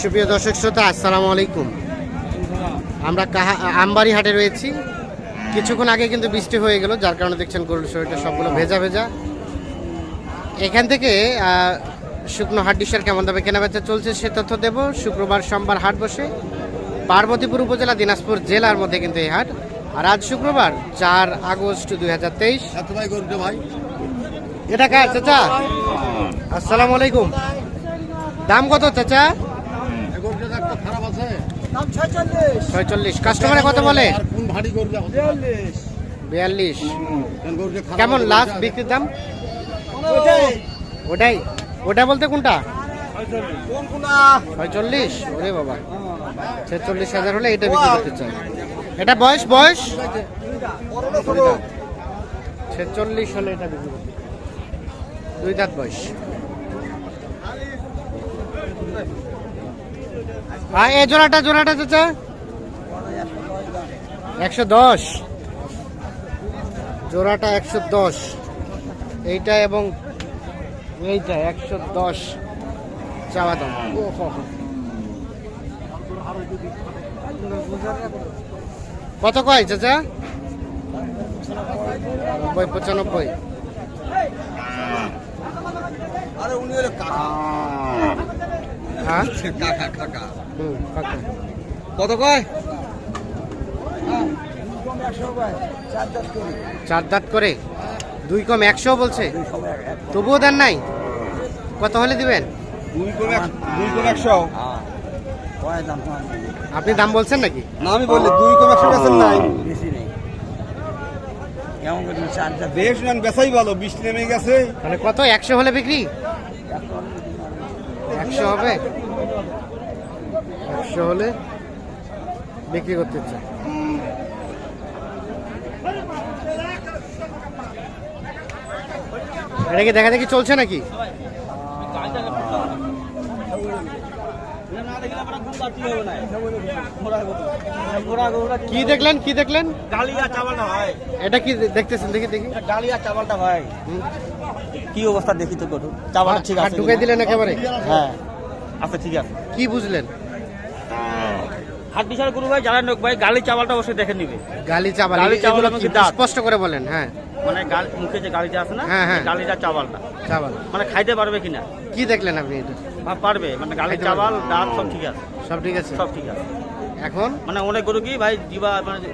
সুপ্রিয় দর্শক শ্রোতা আসসালামু আলাইকুম। আমরা কাহা আমবাড়ি হাটে রয়েছি। কিছুক্ষণ আগে কিন্তু বৃষ্টি হয়ে গেল যার কারণে দেখছেন গরুর শরীরটা সবগুলো ভেজা ভেজা। এখান থেকে শুকনো হাট ডিশের কেমন দামে কেনাবেচা চলছে সে তথ্য দেব। শুক্রবার সোমবার হাট বসে পার্বতীপুর উপজেলা দিনাজপুর জেলার মধ্যে কিন্তু এই হাট। আর আজ শুক্রবার চার আগস্ট দুই হাজার তেইশ। ভাই। এটা কার চাচা? আসসালামু আলাইকুম। দাম কত চাচা? ছয়চল্লিশ। কাস্টমারে কত বলে? বিয়াল্লিশ। কেমন লাস্ট? বিক্রির দাম? ওটাই। ওটা বলতে কোনটা? ছয়চল্লিশ। ওরে বাবা। ছেচল্লিশ হাজার হলে এটা বিক্রি করতে চাই। এটা বয়স বয়স? ছেচল্লিশ হলে এটা বিক্রি করতে দুই দাঁত বয়স। আর এ জোড়াটা জোড়াটা চাচা। একশো দশ। জোড়াটা একশো দশ। এইটা এবং এইটা একশো দশ। চাওয়া দাম। কত কয় চাচা? নব্বই পঁচানব্বই। আরে উনি হলো হ্যাঁ কাকা? কাকা হুম, কাকা। কত কয়? চার দাঁত করে। দুই কম একশো বলছে। তবুও দেন নাই? কত হলে দিবেন? দুই কম দুই কম একশো আপনি দাম বলছেন নাকি? না আমি বললি দুই কম একশো বেছেন নাই। বেশ নেন বেচাই ভালো বৃষ্টি নেমে গেছে। মানে কত? একশো হলে বিক্রি? একশো হবে? একশো হলে বিক্রি করতে চাই এটা কি দেখা দেখি চলছে নাকি? কি দেখলেন কি দেখলেন? ডালিয়া চাওয়ালটা ভাই। এটা কি দেখতেছেন? দেখি দেখি। ডালিয়া চাওয়ালটা ভাই। কি অবস্থা দেখি তো করুন চাওয়ালটা ঠিক আছে ঢুকাই দিলেন একেবারে? হ্যাঁ। আচ্ছা ঠিক আছে। কি বুঝলেন? হাত বিশাল গুরু ভাই জানেন লোক ভাই গালি চাওয়ালটা অবশ্যই দেখে নিবে। গালি চাবাল গালি চাবাল এগুলো এবং কি স্পষ্ট করে বলেন হ্যাঁ। মানে গাল মুখে যে গালিটা আছে না হ্যাঁ, হ্যাঁ। গালিটা চাবাল মানে খাইতে পারবে কিনা? কি দেখলেন আপনি এটা? পারবে মানে গালি দাঁত সব ঠিক আছে। সব ঠিক আছে? সব ঠিক আছে। এখন? মানে অনেক গরু কি ভাই দিবা মানে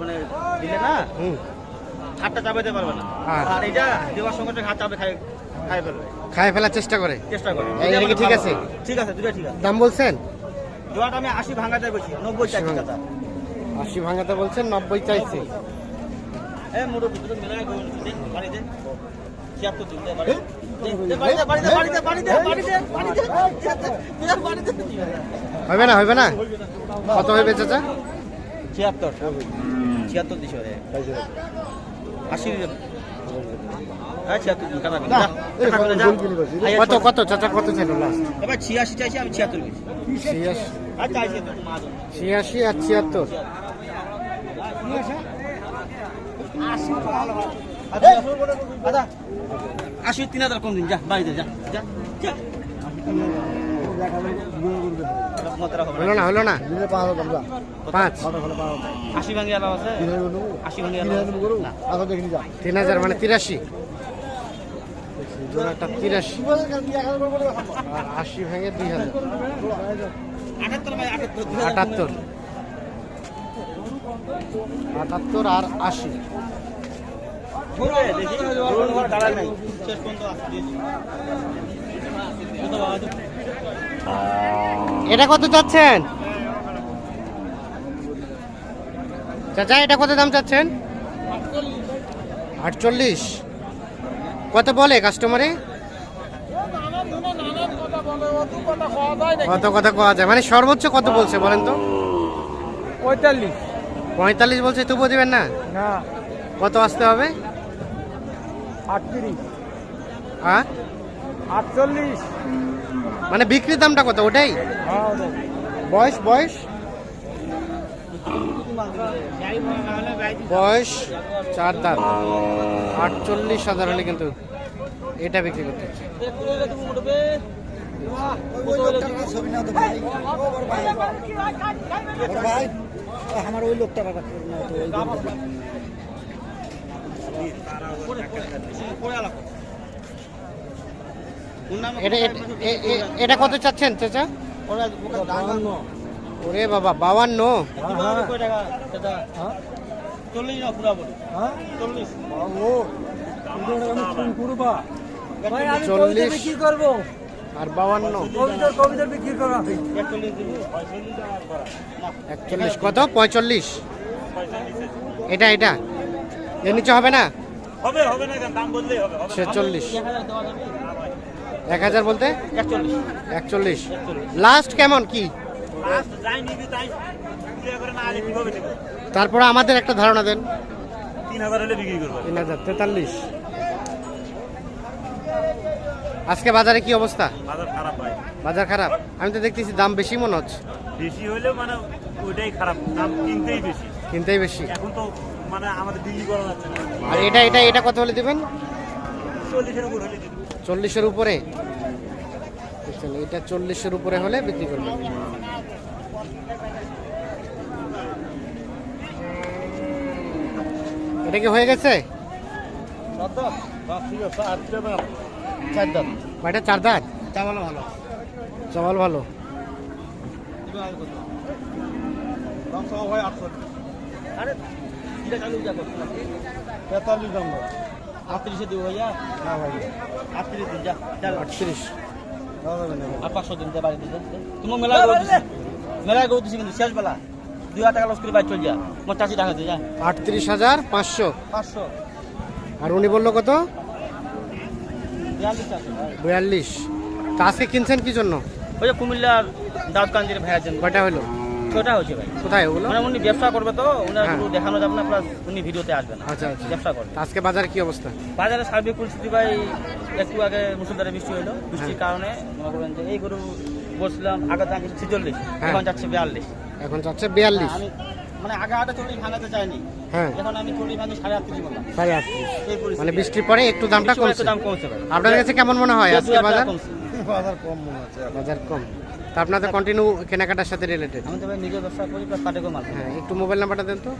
মানে দিলে না হুম। হাতটা চাপাইতে পারবে না। হ্যাঁ। আর এটা দেওয়ার সঙ্গে সঙ্গে হাত চাপে খাই খাই ফেলার চেষ্টা করে? চেষ্টা করে। এটা কি ঠিক আছে? ঠিক আছে দুটো ঠিক আছে। দাম বলছেন? জোয়াটা আমি আশি ভাঙাতে বলছি নব্বই চারটি আশি কথা। আশি ভাঙাতে বলছেন নব্বই চাইছে। এ মোটো ভিতরে মেলায় গো বাড়ি দে হবে না হবে না? কত হবে চাচা? ছিয়াত্তর। ছিয়াত্তর আশি হ্যাঁ আইয়া কত কত চাচা কত ছিল ছিয়াশি চাইছি আমি ছিয়াত্তর ছিয়াশি। আর ছিয়াত্তর। আচ্ছা আশি তিন হাজার কম দিন যা বাড়িতে যা যা হলো না হলো না? পাঁচ আশি ভাঙি আলাদা আছে? আশি ভাঙি না। তিন হাজার মানে তিরাশি। জোড়াটা তিরাশি। আর আশি ভেঙে দুই হাজার। আটাত্তর আটাত্তর আর আশি। দেখি। ঘুরুন ঘর দাঁড়ায় নাই। শেষ পর্যন্ত এটা কত চাচ্ছেন? চাচা এটা কত দাম চাচ্ছেন? আটচল্লিশ। কত বলে কাস্টমারে? কত কথা কোয়া যায়? মানে সর্বোচ্চ কত বলছে বলেন তো? পঁয়তাল্লিশ। পঁয়তাল্লিশ বলছে তবুও দিবেন না? কত আসতে হবে? আটত্রিশ। হ্যাঁ আটচল্লিশ। মানে বিক্রির দামটা কত? ওটাই? বয়স বয়স? বয়স চার দাঁত। আটচল্লিশ হাজার হলে কিন্তু এটা বিক্রি করতে আমার ওই লোকটা তো ওই লোকটা। পরে পরে পরে আলাপ ওর নাম এটা এটা কত চাচ্ছেন চাচা? ওরা বাবা সেটা চল্লিশ। করবা আর বাউান্ন একচল্লিশ। কত? পঁয়তাল্লিশ এটা এটা। এর নিচে হবে না? হবে হবে না দাম বললেই হবে হবে। ছেচল্লিশ। এক হাজার বলতে? একচল্লিশ। লাস্ট কেমন কি? তারপরে আমাদের একটা ধারণা দেন। তিন হাজার হলে বিক্রি করব। তিন হাজার তেতাল্লিশ। আজকে বাজারে কি অবস্থা? বাজার খারাপ ভাই। বাজার খারাপ? আমি তো দেখতেছি দাম বেশি মনে হচ্ছে। বেশি মানে ওইটাই খারাপ। দাম কিনতেই বেশি। কিনতেই বেশি। এখন তো মানে আমাদের বিক্রি করা যাচ্ছে না। আর এটা এটা এটা কত হলে দেবেন? চল্লিশের উপর হলে। চল্লিশের উপরে। এটা চল্লিশের উপরে হলে বিক্রি করবেন। এটা কি হয়ে গেছে? কয়টা? চার দাঁত? চাওয়ালো ভালো। চাওয়াল ভালো আরে এটা চালু যা করছ না তেতাল্লিশ দাম আটত্রিশে দিব ভাইয়া? না ভাই। আটত্রিশ দিন যা আটত্রিশ। আর পাঁচশো দিন বাড়ি দিতে তোমার মেলা গরু দিছি মেলা গরু দিছি কিন্তু শেষ বেলা। দুই হাজার টাকা লস করে চল যা। মোট চাষি টাকা দিয়ে যা। আটত্রিশ হাজার পাঁচশো। পাঁচশো। আর উনি বলল কত? বিয়াল্লিশ তা আজকে কিনছেন কি জন্য? ওই যে কুমিল্লার দাউদ কান্দির ভাইয়ার জন্য। কয়টা হলো? ছোটা হয়েছে ভাই। কোথায় ওগুলো? মানে উনি ব্যবসা করবে তো উনার হ্যাঁ। দেখানো যাবে না প্লাস উনি ভিডিওতে আসবে না। আচ্ছা আচ্ছা। ব্যবসা করবে। আজকে বাজার কি অবস্থা? বাজারে সার্বিক পরিস্থিতি ভাই একটু আগে মুসুলধারে বৃষ্টি হলো বৃষ্টির কারণে মনে করেন যে এই গরু বলছিলাম আগে দাম ছিল ছেচল্লিশ হ্যাঁ। এখন যাচ্ছে বিয়াল্লিশ। এখন চাচ্ছে বিয়াল্লিশ। আমি মানে আগে আটা চল্লিশ ভাঙাতে চাইনি। হ্যাঁ। এখন আমি চল্লিশ ভাঙি সাড়ে আটত্রিশ বললাম। সাড়ে আটত্রিশ। মানে বৃষ্টির পরে একটু দামটা কমছে। দাম কমছে আপনার কাছে কেমন মনে হয় আজকে বাজার? বাজার কম মনে হচ্ছে বাজার কম। তা আপনাদের কন্টিনিউ কেনাকাটার সাথে রিলেটেড আমি তো ভাই নিজে ব্যবসা করি প্লাস কাটেগো মাল হ্যাঁ একটু মোবাইল নাম্বারটা দেন তো।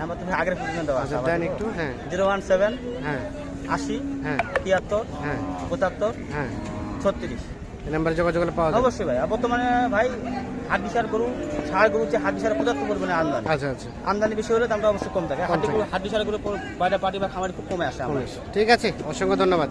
নাম্বার তো ভাই আগের পর্যন্ত দেওয়া আচ্ছা দেন একটু হ্যাঁ। জিরো ওয়ান সেভেন হ্যাঁ। আশি হ্যাঁ। তিয়াত্তর হ্যাঁ। পঁচাত্তর হ্যাঁ। ছত্রিশ। এই নাম্বারে যোগাযোগ পাওয়া যাবে। অবশ্যই ভাই। বর্তমানে ভাই হাট বিশার গরু ষাড় গরু যে হাট বিশার পঁচাত্তর পরিমাণে আমদানি। আচ্ছা আচ্ছা। আমদানি বেশি হলে দামটা অবশ্যই কম থাকে। হাট বিশার গরু বাইরে পার্টি বা খামারি খুব কমে আসে। ঠিক আছে অসংখ্য ধন্যবাদ।